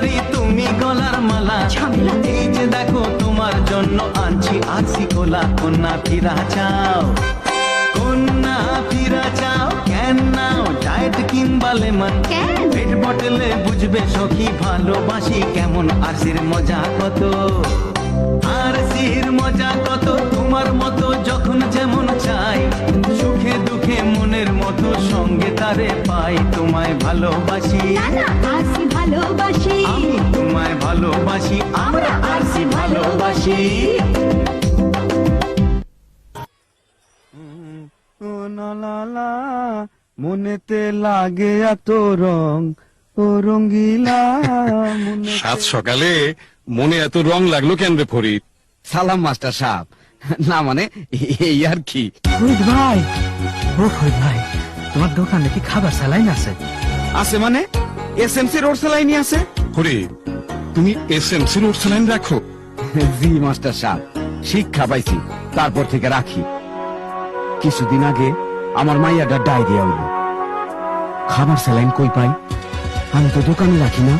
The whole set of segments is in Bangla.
সুন্দরী তুমি গলার মালা। এই যে দেখো তোমার জন্য আনছি আছি কোলা। কন্যা ফিরা চাও কন্যা ফিরা চাও কেন নাও? ডায়েট কিংবা লেমন। পেট বটলে বুঝবে সখী ভালোবাসি কেমন। আরসির মজা কত? আরসির মজা কত? তোমার মতো যখন যেমন চাই সুখে দুঃখে মনের মতো সঙ্গে তারে পাই। তোমায় ভালোবাসি। ভালোবাসি আমরা আরসি ভালোবাসি। মনেতে লাগে এত রং ও রঙ্গিলা সাত সকালে মনে এত রং লাগল কেন রে ফরিদ? সালাম মাস্টার সাহেব। না মানে এই আর কি? ফরিদ ভাই ও ফরিদ ভাই তোমার দোকানে কি খাবার স্যালাইন আছে? আছে মানে? এসএমসি রোড সেলাইনি আছে? ফরিদ তুমি S M C road saline রাখো। জি, মাস্টার সাহেব শিক্ষা পাইছি, তারপর থেকে রাখি। কিছুদিন আগে আমার মাইয়াটা ডায়রিয়া হইল। খাবার স্যালাইন কই পাই? আমি তো দোকানে রাখি না।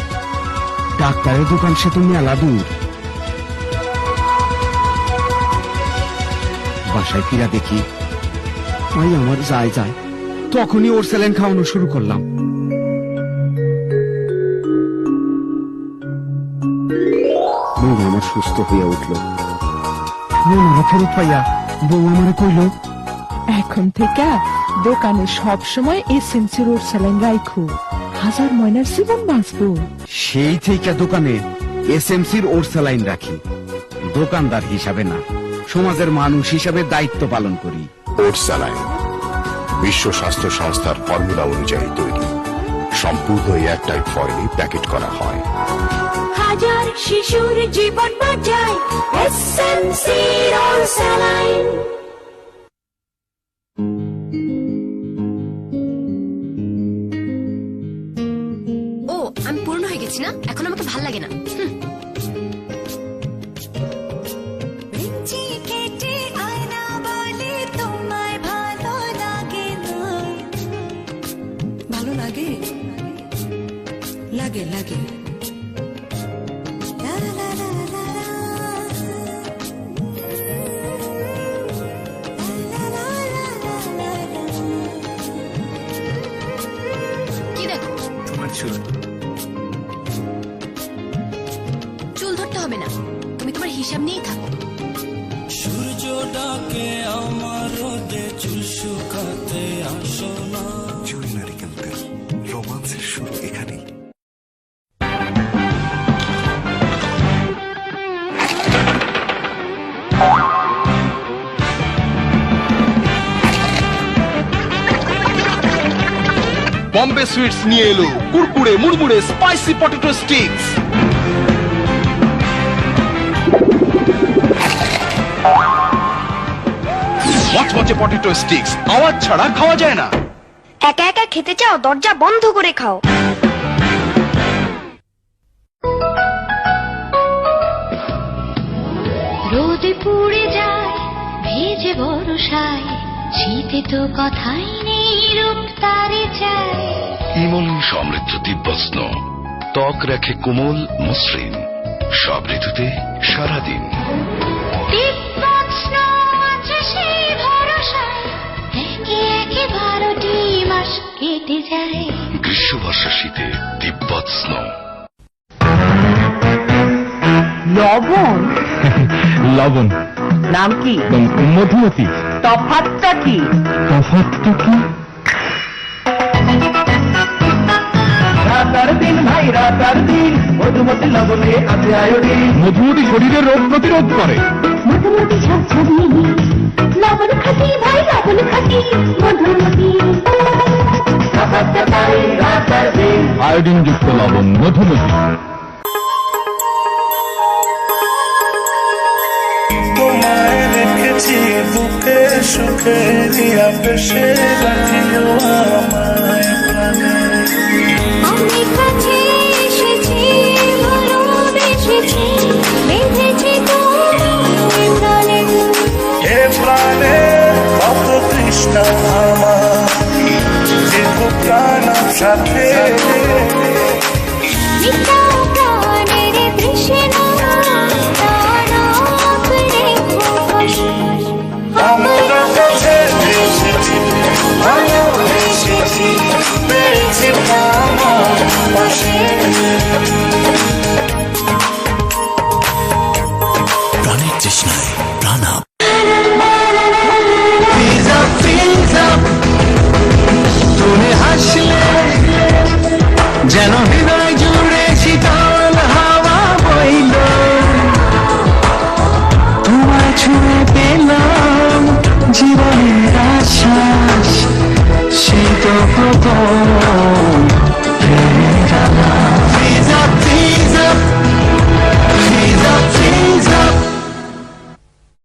ডাক্তারের দোকান সে তো মেলা দূর। বাসায় ফিরা দেখি মাই আমার যায় যায়। তখনই ওর স্যালাইন খাওয়ানো শুরু করলাম। আমার সুস্থ হইয়া উঠল। ফেরত পাইয়া বউ আমারে কইল এখন থেকে দোকানে সব সময় এসএমসি রোড স্যালাইন হাজার ময়নার জীবন বাঁচবো। সেই থেকে দোকানে এসএমসির ওর স্যালাইন রাখি। দোকানদার হিসাবে না সমাজের মানুষ হিসাবে দায়িত্ব পালন করি। ওট স্যালাইন বিশ্ব স্বাস্থ্য সংস্থার ফর্মুলা অনুযায়ী তৈরি। সম্পূর্ণ এয়ারটাইট ফয়েলে প্যাকেট করা হয়। হাজার শিশুর জীবন বাঁচায়। এসএমসি রোড স্যালাইন ও আমি পূর্ণ হয়ে গেছি না? এখন আমাকে ভালো লাগে না। লাগে? লাগে লাগে। তোমার চুল। চুল ধরতে হবে না। তুমি তোমার হিসাব নিয়েই থাকো। সূর্য ডাকে আমার রোদে চুল শুকাতে আসো না। জুই নারিকেল তেল রোমান্সের শুরু এখানেই বম্বে সুইটস নিয়ে এলো। কুরকুরে মুড়মুড়ে স্পাইসি পটেটো স্টিক্স মচমচে পটেটো স্টিক্স আওয়াজ ছাড়া খাওয়া যায় না। একা একা খেতে চাও দরজা বন্ধ করে খাও। রোদে পুড়ে যায় ভেজে বরসায় শীতে তো কথাই নেই রূপ তারে চায়। ইমন সমৃদ্ধ দিব্যস্ন ত্বক রাখে কোমল মসৃণ সব ঋতুতে সারাদিন। কেটে যায়। গ্রীষ্ম বর্ষা শীতে দিব্যস্ন। লবণ? লবণ। নাম কি? মধুমতি। তফাতটা কি? তফাতটা কি? রাতার দিন ভাই রাতার দিন মধুমতি লবণে আছে আয়োডিন। মধুমতি শরীরের রোগ প্রতিরোধ করে। মধুমতি লবণ খাটি ভাই লবণ খাটি মধুমতি। আয়োডিন যুক্ত লবণ মধুমতি। তোমায় রেখেছি বুকে সুখে রিয়া পেশে রাখিও আমায় প্রাণে। আমি কাছে এসেছি ভালোবেসেছি বেঁধেছি তোমায় প্রাণে। হে প্রাণে কত তৃষ্ণা আমার দীর্ঘ প্রাণ সাথে। ভেসে প্রাণের তৃষ্ণায় প্রাণ আপ তুমি হাসলে যেন হৃদয় জুড়ে শীতল হাওয়া বইল। তোমার ছুঁয়ে পেলাম জীবনের আশ্বাস, শীত প্রবল